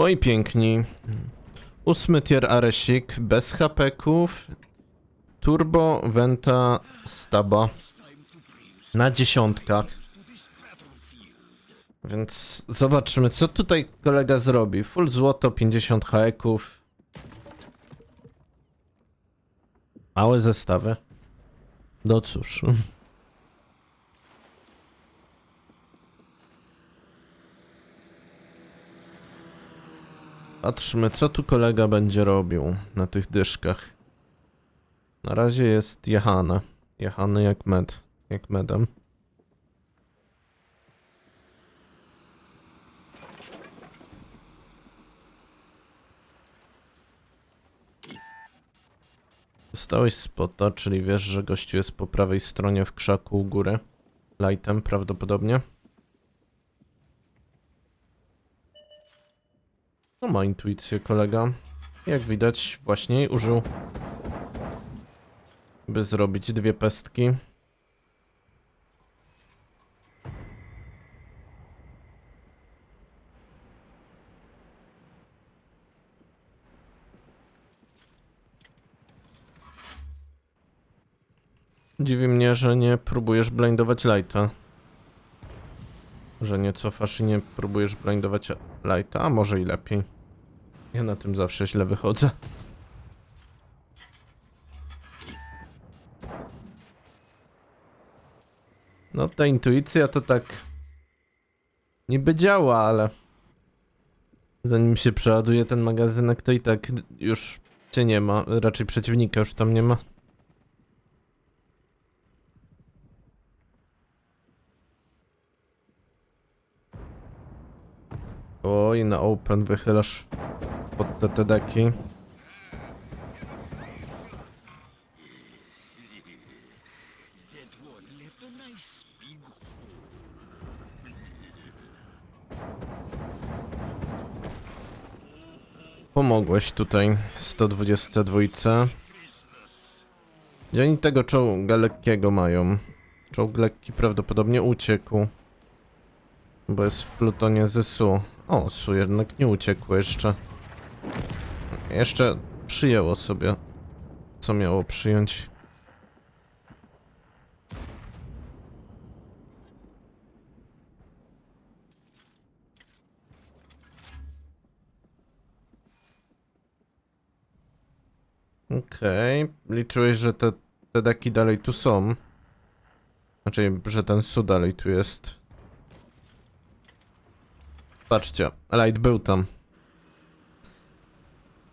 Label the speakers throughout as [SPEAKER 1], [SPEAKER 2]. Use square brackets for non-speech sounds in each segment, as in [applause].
[SPEAKER 1] Moi piękni. Ósmy tier Aresik bez hapeków. Turbo Venta Staba. Na dziesiątkach. Więc zobaczymy, co tutaj kolega zrobi. Full złoto, 50 haeków. Małe zestawy. No cóż. Patrzmy, co tu kolega będzie robił na tych dyszkach. Na razie jest jechane. Jechany jak med. Jak medem. Dostałeś spota, czyli wiesz, że gościu jest po prawej stronie w krzaku u góry. Lightem prawdopodobnie. No ma intuicję kolega. Jak widać właśnie użył. By zrobić dwie pestki. Dziwi mnie, że nie próbujesz blindować lighta. Że nie cofasz i nie próbujesz blindować lighta, a może i lepiej. Ja na tym zawsze źle wychodzę. No ta intuicja to tak niby działa, ale zanim się przeładuje ten magazynek, to i tak już cię nie ma. Raczej przeciwnika już tam nie ma. Oj, na open wychylasz pod te, te deki. Pomogłeś tutaj 122. Gdzie oni tego czołga lekkiego mają? Czołg lekki prawdopodobnie uciekł. Bo jest w plutonie Zysu. O, Su jednak nie uciekło jeszcze. Jeszcze przyjęło sobie, co miało przyjąć. Okej, liczyłeś, że te, te deki dalej tu są. Znaczy, że ten Su dalej tu jest. Patrzcie, Light był tam.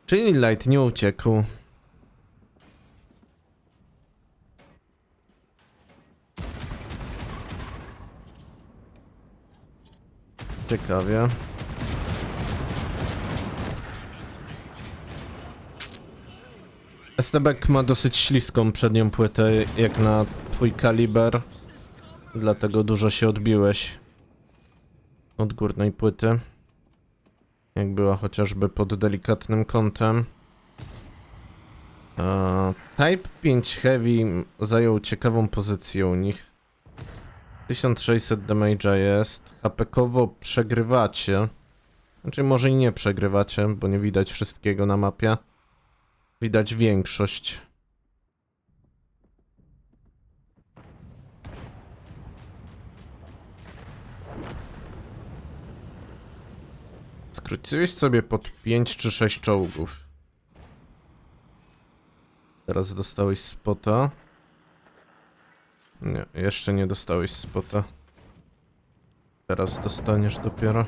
[SPEAKER 1] Czyli Light nie uciekł. Ciekawie. STBek ma dosyć śliską przednią płytę, jak na twój kaliber. Dlatego dużo się odbiłeś od górnej płyty. Jak była chociażby pod delikatnym kątem. Eee, Type 5 Heavy zajął ciekawą pozycję u nich. 1600 damage'a jest. HP-kowo przegrywacie. Znaczy może i nie przegrywacie, bo nie widać wszystkiego na mapie. Widać większość. Skróciłeś sobie pod 5 czy 6 czołgów. Teraz dostałeś spota. Nie, jeszcze nie dostałeś spota. Teraz dostaniesz dopiero.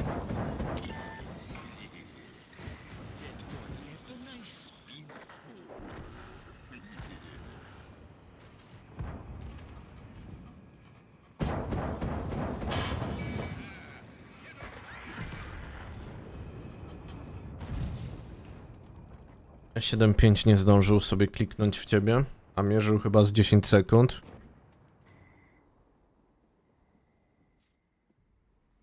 [SPEAKER 1] 7.5 nie zdążył sobie kliknąć w ciebie, a mierzył chyba z 10 sekund.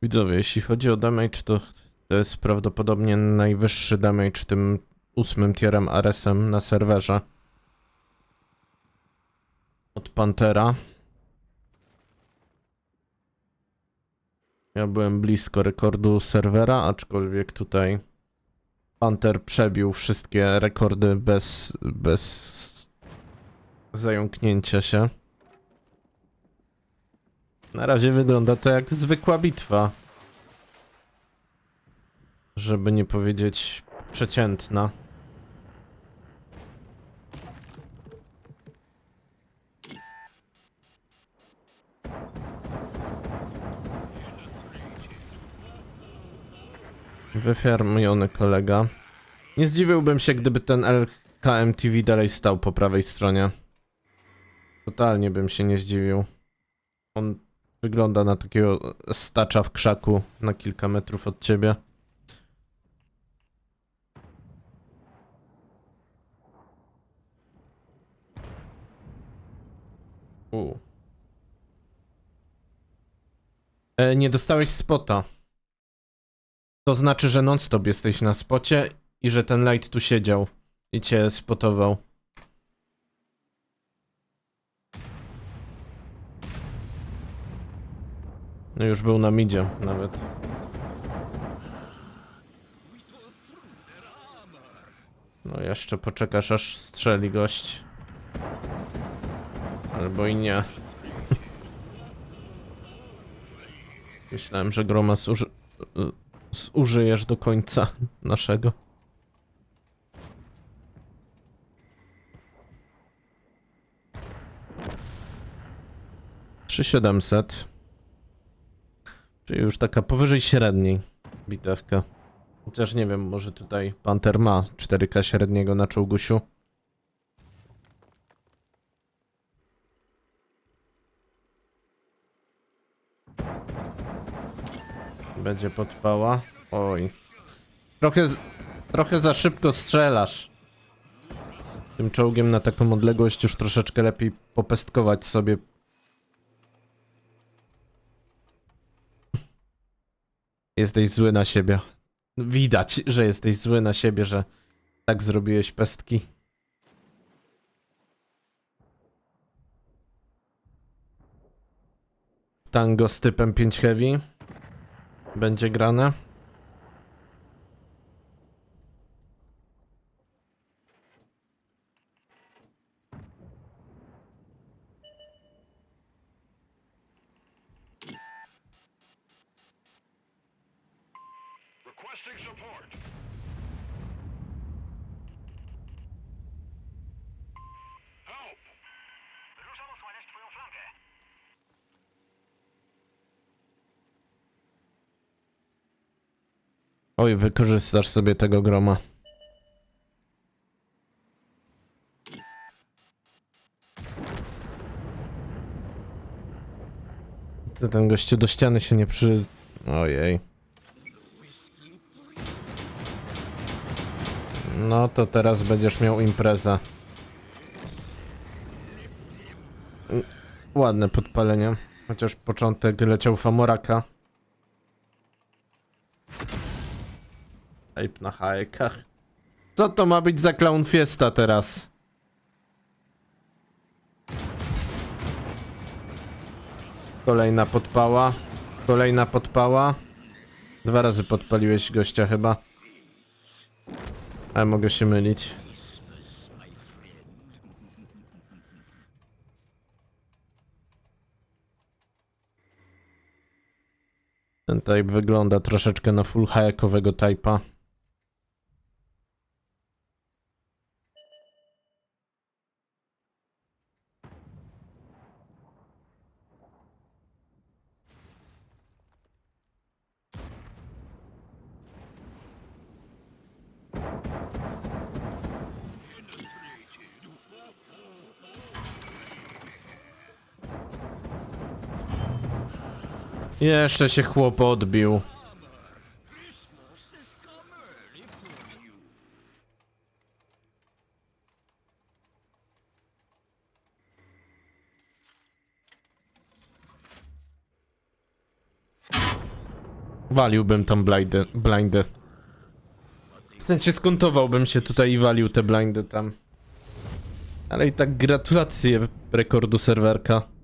[SPEAKER 1] Widzowie, jeśli chodzi o damage, to to jest prawdopodobnie najwyższy damage tym ósmym tierem Aresem na serwerze. Od Pantera. Ja byłem blisko rekordu serwera, aczkolwiek tutaj Panther przebił wszystkie rekordy bez, bez zająknięcia się. Na razie wygląda to jak zwykła bitwa. Żeby nie powiedzieć przeciętna. Wyfarmiony kolega. Nie zdziwiłbym się, gdyby ten LKM TV dalej stał po prawej stronie. Totalnie bym się nie zdziwił. On wygląda na takiego stacza w krzaku na kilka metrów od ciebie. U. E, nie dostałeś spota. To znaczy, że non-stop jesteś na spocie i że ten light tu siedział i cię spotował. No już był na midzie nawet. No jeszcze poczekasz aż strzeli gość. Albo i nie. [laughs] Myślałem, że groma zuży... zużyjesz do końca [laughs] naszego. Trzy siedemset. Czyli już taka powyżej średniej bitewka. Chociaż nie wiem, może tutaj Panther ma 4K średniego na czołgusiu. Będzie podpała. Oj. Trochę, trochę za szybko strzelasz. Tym czołgiem na taką odległość już troszeczkę lepiej popestkować sobie. Jesteś zły na siebie. Widać, że jesteś zły na siebie, że tak zrobiłeś pestki. Tango z typem 5 heavy. Będzie grane.
[SPEAKER 2] Requesting support.
[SPEAKER 1] Oj, wykorzystasz sobie tego groma. Ty ten gościu do ściany się nie przy... Ojej. No to teraz będziesz miał imprezę. Ładne podpalenie. Chociaż początek leciał famoraka. Hype na hajkach. Co to ma być za clown fiesta teraz? Kolejna podpała. Kolejna podpała. Dwa razy podpaliłeś gościa chyba. Ale mogę się mylić. Ten type wygląda troszeczkę na full hajakowego typa. Jeszcze się chłop odbił. Waliłbym tam blindy. blindy. W sensie skontowałbym się tutaj i walił te blindy tam. Ale i tak gratulacje rekordu serwerka.